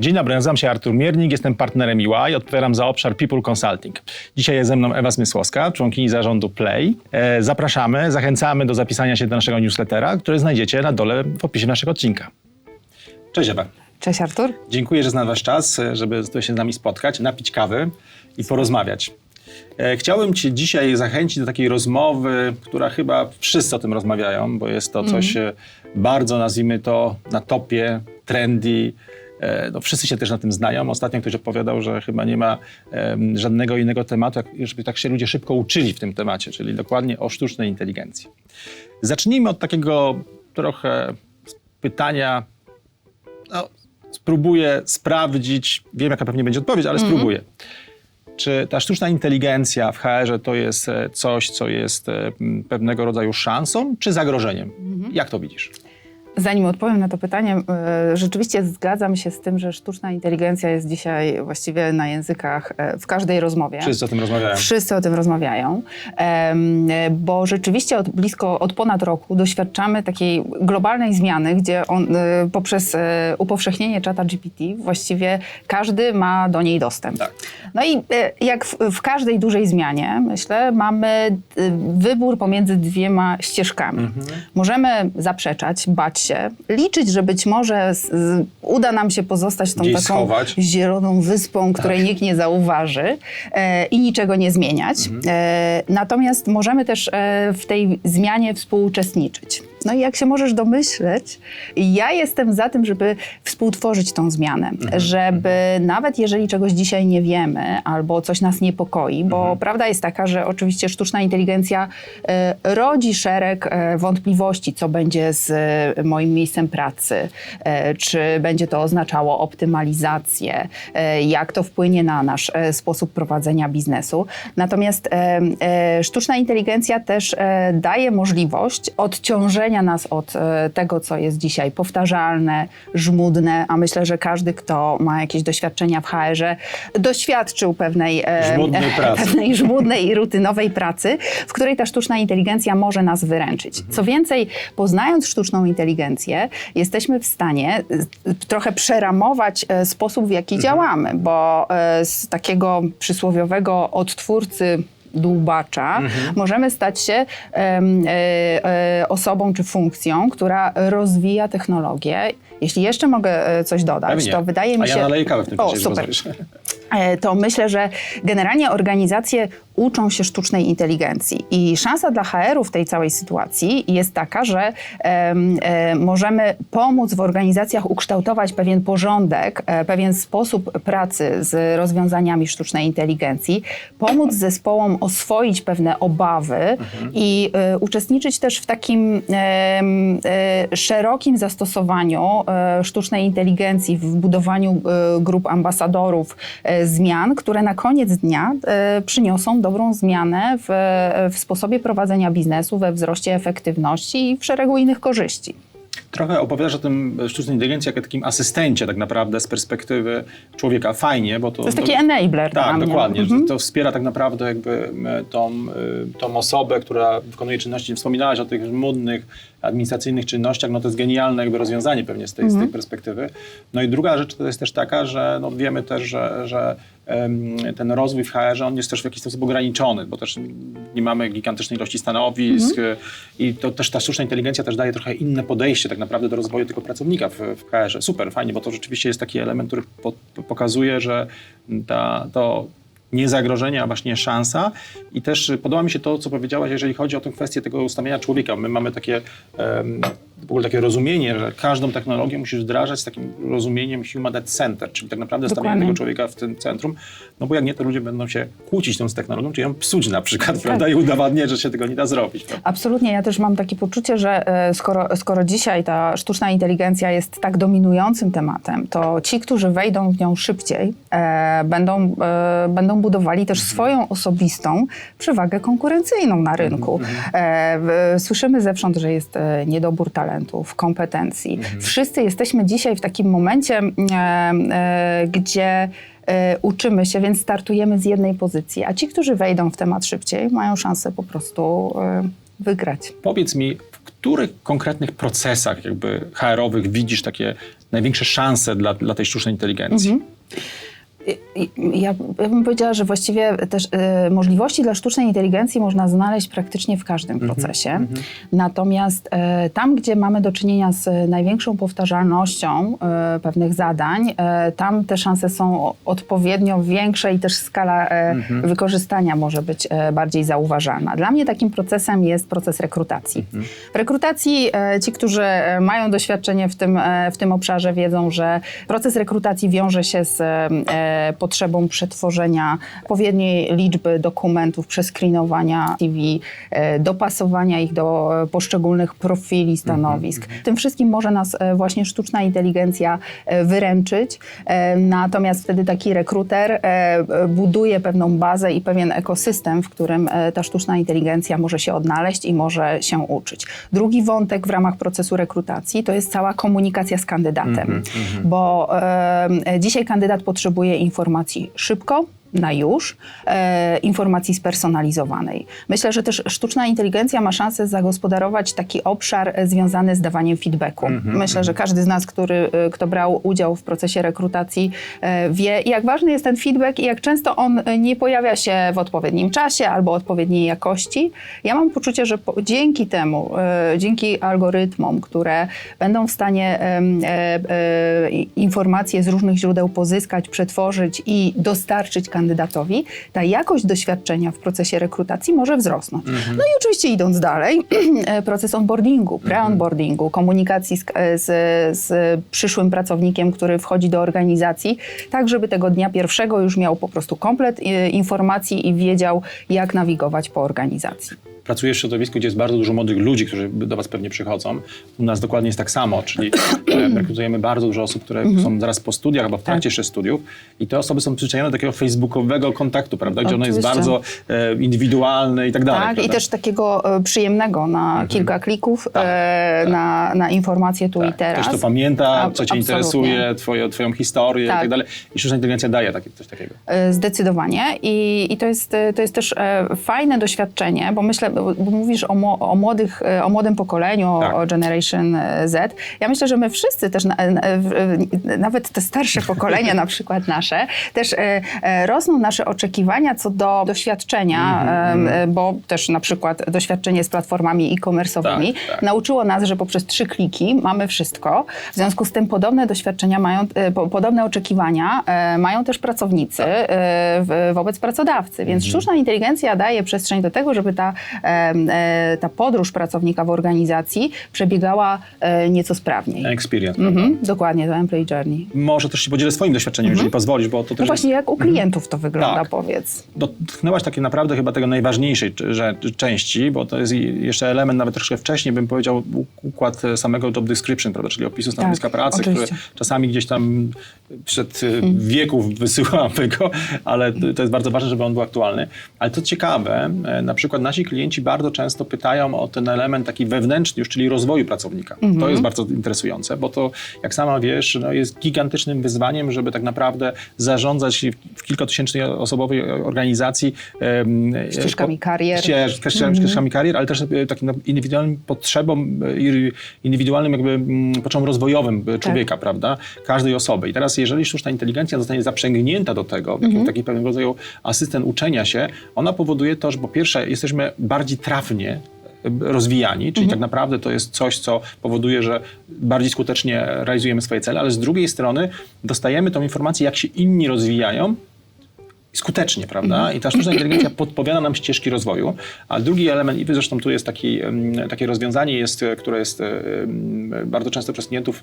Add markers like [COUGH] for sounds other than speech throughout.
Dzień dobry, nazywam się Artur Miernik, jestem partnerem EY, odpowiadam za obszar People Consulting. Dzisiaj jest ze mną Ewa Smysłowska, członkini zarządu Play. E, zapraszamy, zachęcamy do zapisania się do naszego newslettera, który znajdziecie na dole w opisie naszego odcinka. Cześć Ewa. Cześć Artur. Dziękuję, że znalazłaś czas, e, żeby tu się z nami spotkać, napić kawy i porozmawiać. E, Chciałbym Cię dzisiaj zachęcić do takiej rozmowy, która chyba wszyscy o tym rozmawiają, bo jest to coś e, bardzo, nazwijmy to, na topie, trendy. E, No, wszyscy się też na tym znają. Ostatnio ktoś opowiadał, że chyba nie ma żadnego innego tematu, żeby tak się ludzie szybko uczyli w tym temacie, czyli dokładnie o sztucznej inteligencji. Zacznijmy od takiego trochę pytania, no, spróbuję sprawdzić, wiem jaka pewnie będzie odpowiedź, ale spróbuję. Czy ta sztuczna inteligencja w HR-ze to jest e, coś, co jest e, pewnego rodzaju szansą, czy zagrożeniem? Jak to widzisz? Zanim odpowiem na to pytanie, e, rzeczywiście zgadzam się z tym, że sztuczna inteligencja jest dzisiaj właściwie na językach e, w każdej rozmowie. Wszyscy o tym rozmawiają. Wszyscy o tym rozmawiają, e, bo rzeczywiście od blisko, od ponad roku doświadczamy takiej globalnej zmiany, gdzie on, poprzez upowszechnienie czata GPT właściwie każdy ma do niej dostęp. Tak. No i jak w, w każdej dużej zmianie, myślę, mamy wybór pomiędzy dwiema ścieżkami. Mhm. Możemy zaprzeczać, bać się, liczyć, że być może z, z, uda nam się pozostać tą Gdzieś taką schować. zieloną wyspą, której nikt nie zauważy e, i niczego nie zmieniać. E, natomiast możemy też e, w tej zmianie współuczestniczyć. No i jak się możesz domyśleć, ja jestem za tym, żeby współtworzyć tą zmianę, żeby nawet jeżeli czegoś dzisiaj nie wiemy albo coś nas niepokoi, bo prawda jest taka, że oczywiście sztuczna inteligencja e, rodzi szereg e, wątpliwości, co będzie z e, moim miejscem pracy, czy będzie to oznaczało optymalizację, jak to wpłynie na nasz sposób prowadzenia biznesu. Natomiast sztuczna inteligencja też daje możliwość odciążenia nas od e, tego, co jest dzisiaj powtarzalne, żmudne, a myślę, że każdy, kto ma jakieś doświadczenia w HR-ze, doświadczył pewnej, Żmudnej [LAUGHS] pracy. pewnej żmudnej i rutynowej pracy, w której ta sztuczna inteligencja może nas wyręczyć. Co więcej, poznając sztuczną inteligencję, jesteśmy w stanie e, trochę przeramować e, sposób, w jaki działamy, bo z takiego przysłowiowego odtwórcy dłubacza, możemy stać się e, osobą czy funkcją, która rozwija technologię. Jeśli jeszcze mogę e, coś dodać, Pewnie. to wydaje mi A się... ja naleję kawę w tym o, czasie, super. E, to myślę, że generalnie organizacje uczą się sztucznej inteligencji i szansa dla HR-u w tej całej sytuacji jest taka, że e, możemy pomóc w organizacjach ukształtować pewien porządek, e, pewien sposób pracy z rozwiązaniami sztucznej inteligencji, pomóc zespołom oswoić pewne obawy i e, uczestniczyć też w takim em, e, szerokim zastosowaniu e, sztucznej inteligencji w budowaniu e, grup ambasadorów e, zmian, które na koniec dnia e, przyniosą dobrą zmianę w, w sposobie prowadzenia biznesu, we wzroście efektywności i w szeregu innych korzyści. Trochę opowiadasz o tym sztucznej inteligencji jako takim asystencie tak naprawdę z perspektywy człowieka. Fajnie, bo to... To jest taki enabler dla Tak, mnie. dokładnie. Mhm. To wspiera tak naprawdę jakby tą, y, tą osobę, która wykonuje czynności. Wspominałaś o tych żmudnych, administracyjnych czynnościach. No to jest genialne jakby rozwiązanie pewnie z tej, Mhm. z tej perspektywy. No i druga rzecz to jest też taka, że no wiemy też, że, że ten rozwój w HR-ze on jest też w jakiś sposób ograniczony, bo też nie mamy gigantycznej ilości stanowisk Mhm. i to też ta sztuczna inteligencja też daje trochę inne podejście tak naprawdę do rozwoju tego pracownika w, w HR-ze. Super, fajnie, bo to rzeczywiście jest taki element, który po, pokazuje, że ta, to nie zagrożenie, a właśnie szansa. I też podoba mi się to, co powiedziałaś, jeżeli chodzi o tę kwestię tego ustawienia człowieka. My mamy takie em, w ogóle takie rozumienie, że każdą technologię musisz wdrażać z takim rozumieniem human at center, czyli tak naprawdę stawianie tego człowieka w tym centrum, no bo jak nie, to ludzie będą się kłócić tą z technologią, czy ją psuć na przykład, Tak. prawda, i udowadniać, że się tego nie da zrobić. prawda? Absolutnie, ja też mam takie poczucie, że e, skoro, skoro dzisiaj ta sztuczna inteligencja jest tak dominującym tematem, to ci, którzy wejdą w nią szybciej, e, będą, e, będą budowali też swoją osobistą przewagę konkurencyjną na rynku. E, w- słyszymy zewsząd, że jest e, niedobór talentów, kompetencji. Wszyscy jesteśmy dzisiaj w takim momencie, e, gdzie e, uczymy się, więc startujemy z jednej pozycji, a ci, którzy wejdą w temat szybciej, mają szansę po prostu e, wygrać. Powiedz mi, w których konkretnych procesach jakby HR-owych widzisz takie największe szanse dla, dla tej sztucznej inteligencji? I- Ja ja bym powiedziała, że właściwie też e, możliwości dla sztucznej inteligencji można znaleźć praktycznie w każdym procesie. Natomiast e, tam, gdzie mamy do czynienia z największą powtarzalnością e, pewnych zadań, e, tam te szanse są odpowiednio większe i też skala e, wykorzystania może być e, bardziej zauważalna. Dla mnie takim procesem jest proces rekrutacji. W rekrutacji e, ci, którzy mają doświadczenie w tym, e, w tym obszarze, wiedzą, że proces rekrutacji wiąże się z e, potrzebą przetworzenia odpowiedniej liczby dokumentów, przeskrinowania CV, e, dopasowania ich do e, poszczególnych profili stanowisk. Tym wszystkim może nas e, właśnie sztuczna inteligencja wyręczyć. Natomiast wtedy taki rekruter buduje pewną bazę i pewien ekosystem, w którym ta sztuczna inteligencja może się odnaleźć i może się uczyć. Drugi wątek w ramach procesu rekrutacji to jest cała komunikacja z kandydatem, bo e, dzisiaj kandydat potrzebuje informacji szybko, na już, e, informacji spersonalizowanej. Myślę, że też sztuczna inteligencja ma szansę zagospodarować taki obszar e, związany z dawaniem feedbacku. Myślę, że każdy z nas, który, e, kto brał udział w procesie rekrutacji, e, wie, jak ważny jest ten feedback i jak często on e, nie pojawia się w odpowiednim czasie albo odpowiedniej jakości. Ja mam poczucie, że po, dzięki temu, e, dzięki algorytmom, które będą w stanie e, e, informacje z różnych źródeł pozyskać, przetworzyć i dostarczyć kandydatowi, ta jakość doświadczenia w procesie rekrutacji może wzrosnąć. No i oczywiście idąc dalej, [CLEARS THROAT] e, proces onboardingu, pre-onboardingu, komunikacji z, e, z, z przyszłym pracownikiem, który wchodzi do organizacji, tak żeby tego dnia pierwszego już miał po prostu komplet e, informacji i wiedział, jak nawigować po organizacji. Pracujesz w środowisku, gdzie jest bardzo dużo młodych ludzi, którzy do Was pewnie przychodzą. U nas dokładnie jest tak samo, czyli e, [CLEARS THROAT] rekrutujemy bardzo dużo osób, które są zaraz po studiach albo w trakcie jeszcze studiów i te osoby są przyzwyczajone do takiego facebookowego kontaktu, prawda, gdzie ono jest bardzo e, indywidualne i tak dalej. Tak, i prawda? też takiego e, przyjemnego na kilka klików, e, Na, na informacje tu i Tak, teraz. Ktoś to pamięta, co cię absolutnie. interesuje, twoje, twoją historię i Tak. tak dalej. I sztuczna inteligencja daje takie, coś takiego. E, Zdecydowanie. I, i to, jest, e, to jest też e, fajne doświadczenie, bo myślę, bo, mówisz o, o, młodych, e, o młodym pokoleniu, o- Tak. o Generation Z. Ja myślę, że my wszyscy też, nawet te starsze pokolenia, [LAUGHS] na przykład nasze, też e, e, rosną nasze oczekiwania co do doświadczenia, e, e, bo też na przykład doświadczenie z platformami e-commerce'owymi Tak, tak. nauczyło nas, że poprzez trzy kliki mamy wszystko. W związku z tym podobne doświadczenia mają, po- podobne oczekiwania mają też pracownicy w, wobec pracodawcy. Więc sztuczna inteligencja daje przestrzeń do tego, żeby ta, ta podróż pracownika w organizacji przebiegała e, nieco sprawniej. Experience? Mhm, dokładnie, to employee journey. Może też się podzielę swoim doświadczeniem, jeżeli pozwolisz, bo to też No jest- właśnie, jak u klientów to wygląda, Tak. powiedz. dotknęłaś takie naprawdę chyba tego najważniejszej części, bo to jest jeszcze element nawet troszkę wcześniej, bym powiedział, układ e, samego job description, prawda, czyli opisu stanowiska pracy, który Tak, oczywiście. Mhm. czasami gdzieś tam przed e, wieków wysyłamy go, [LAUGHS] ale to jest bardzo ważne, żeby on był aktualny. Ale to ciekawe, e, na przykład nasi klienci bardzo często pytają o ten element taki wewnętrzny już, czyli rozwoju pracownika. To Mhm. jest bardzo interesujące, bo to, jak sama wiesz, no, jest gigantycznym wyzwaniem, żeby tak naprawdę zarządzać w kilkutysięcznej osobowej organizacji Ścieżkami karier. ścież- ścieżkami, ścieżkami karier, ale też e, takim no, indywidualnym potrzebom e, i indywidualnym jakby mm, potrzebom rozwojowym e, człowieka, prawda? Każdej osoby. I teraz, jeżeli sztuczna inteligencja zostanie zaprzęgnięta do tego, taki, taki pewnego rodzaju asystent uczenia się, ona powoduje to, że po pierwsze jesteśmy bardziej trafnie e, rozwijani, czyli tak naprawdę to jest coś, co powoduje, że bardziej skutecznie realizujemy swoje cele, ale z drugiej strony dostajemy tą informację, jak się inni rozwijają, skutecznie, prawda? I ta sztuczna inteligencja [CLEARS THROAT] podpowiada nam ścieżki rozwoju. A drugi element, i zresztą tu jest taki, takie rozwiązanie, jest, e, które jest em, bardzo często przez klientów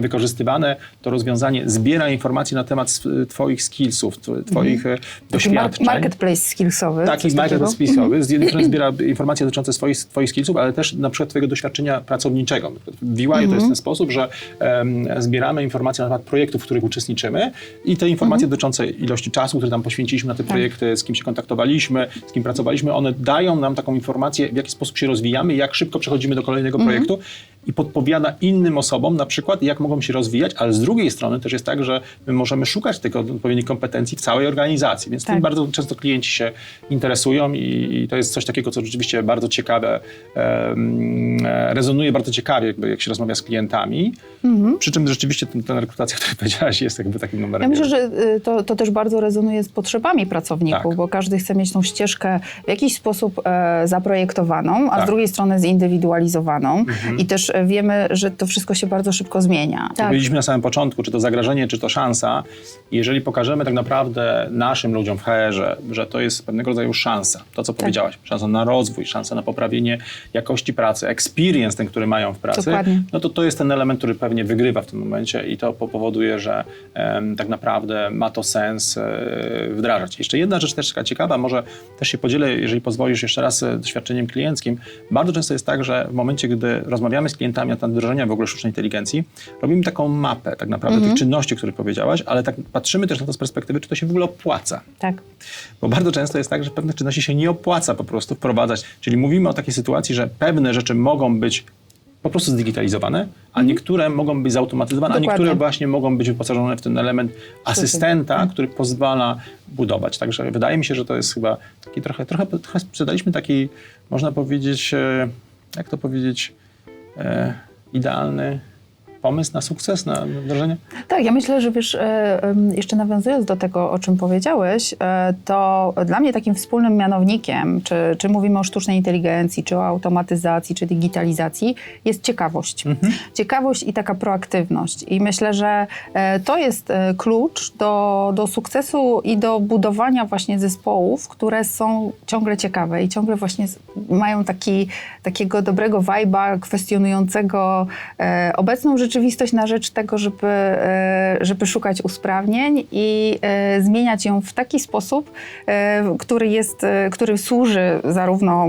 wykorzystywane, to rozwiązanie zbiera informacji na temat twoich skillsów, tw- twoich e, Taki mar- doświadczeń. marketplace skillsowy. Taki coś market takiego. spisowy, z jednej strony [CLEARS THROAT] zbiera informacje dotyczące swoich, twoich skillsów, ale też na przykład twojego doświadczenia pracowniczego. W VY to jest w ten sposób, że em, zbieramy informacje na temat projektów, w których uczestniczymy i te informacje dotyczące ilości czasu, które tam poświęciliśmy na te projekty, z kim się kontaktowaliśmy, z kim pracowaliśmy, one dają nam taką informację, w jaki sposób się rozwijamy, jak szybko przechodzimy do kolejnego projektu i podpowiada innym osobom na przykład, jak mogą się rozwijać, ale z drugiej strony też jest tak, że my możemy szukać tych odpowiednich kompetencji w całej organizacji, więc Tak. tym bardzo często klienci się interesują i, i to jest coś takiego, co rzeczywiście bardzo ciekawe, e, rezonuje bardzo ciekawie, jakby, jak się rozmawia z klientami, przy czym rzeczywiście ten, ten rekrutacja, [LAUGHS] o której powiedziałaś, jest jakby takim numerem Ja myślę, że y, to, to też bardzo rezonuje z potrzebami pracowników, Tak. bo każdy chce mieć tą ścieżkę w jakiś sposób e, zaprojektowaną, a z Tak. Mhm. drugiej strony zindywidualizowaną. I też wiemy, że to wszystko się bardzo szybko zmienia. Tak. Powiedzieliśmy na samym początku, czy to zagrożenie, czy to szansa. I Jeżeli pokażemy tak naprawdę naszym ludziom w HR-ze, że to jest pewnego rodzaju szansa, to co powiedziałaś, szansa na rozwój, szansa na poprawienie jakości pracy, experience ten, który mają w pracy, Dokładnie. no to to jest ten element, który pewnie wygrywa w tym momencie i to po- powoduje, że em, tak naprawdę ma to sens e, wdrażać. Jeszcze jedna rzecz też taka ciekawa, może też się podzielę, jeżeli pozwolisz jeszcze raz e, doświadczeniem klienckim. Bardzo często jest tak, że w momencie, gdy rozmawiamy z klientami na temat wdrożenia w ogóle sztucznej inteligencji, robimy taką mapę tak naprawdę tych czynności, o których powiedziałaś, ale tak patrzymy też na to z perspektywy, czy to się w ogóle opłaca. Tak. Bo bardzo często jest tak, że pewne czynności się nie opłaca po prostu wprowadzać. Czyli mówimy o takiej sytuacji, że pewne rzeczy mogą być po prostu zdigitalizowane, a niektóre mogą być zautomatyzowane, a Mhm. Dokładnie. niektóre właśnie mogą być wyposażone w ten element asystenta, który pozwala budować. Także wydaje mi się, że to jest chyba taki trochę, trochę, trochę sprzedaliśmy taki, można powiedzieć, e, jak to powiedzieć, idealny pomysł na sukces, na wdrożenie. Tak, ja myślę, że wiesz, e, jeszcze nawiązując do tego, o czym powiedziałeś, e, to dla mnie takim wspólnym mianownikiem, czy, czy mówimy o sztucznej inteligencji, czy o automatyzacji, czy digitalizacji, jest ciekawość. Ciekawość i taka proaktywność. I myślę, że e, to jest klucz do, do sukcesu i do budowania właśnie zespołów, które są ciągle ciekawe i ciągle właśnie mają taki, takiego dobrego vibe'a, kwestionującego obecną rzeczywistość na rzecz tego, żeby, e, żeby szukać usprawnień i e, zmieniać ją w taki sposób, e, który jest, który służy zarówno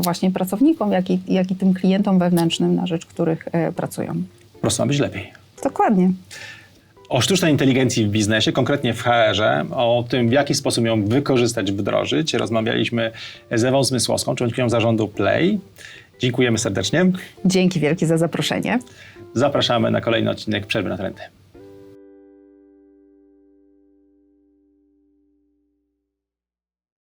właśnie pracownikom, jak i, jak i tym klientom wewnętrznym, na rzecz których pracują. Po prostu ma być lepiej. Dokładnie. O sztucznej inteligencji w biznesie, konkretnie w HR-ze, o tym, w jaki sposób ją wykorzystać, wdrożyć, rozmawialiśmy z Ewą Zmysłowską, członkinią zarządu Play. Dziękujemy serdecznie. Dzięki wielkie za zaproszenie. Zapraszamy na kolejny odcinek Przerwy na Talenty.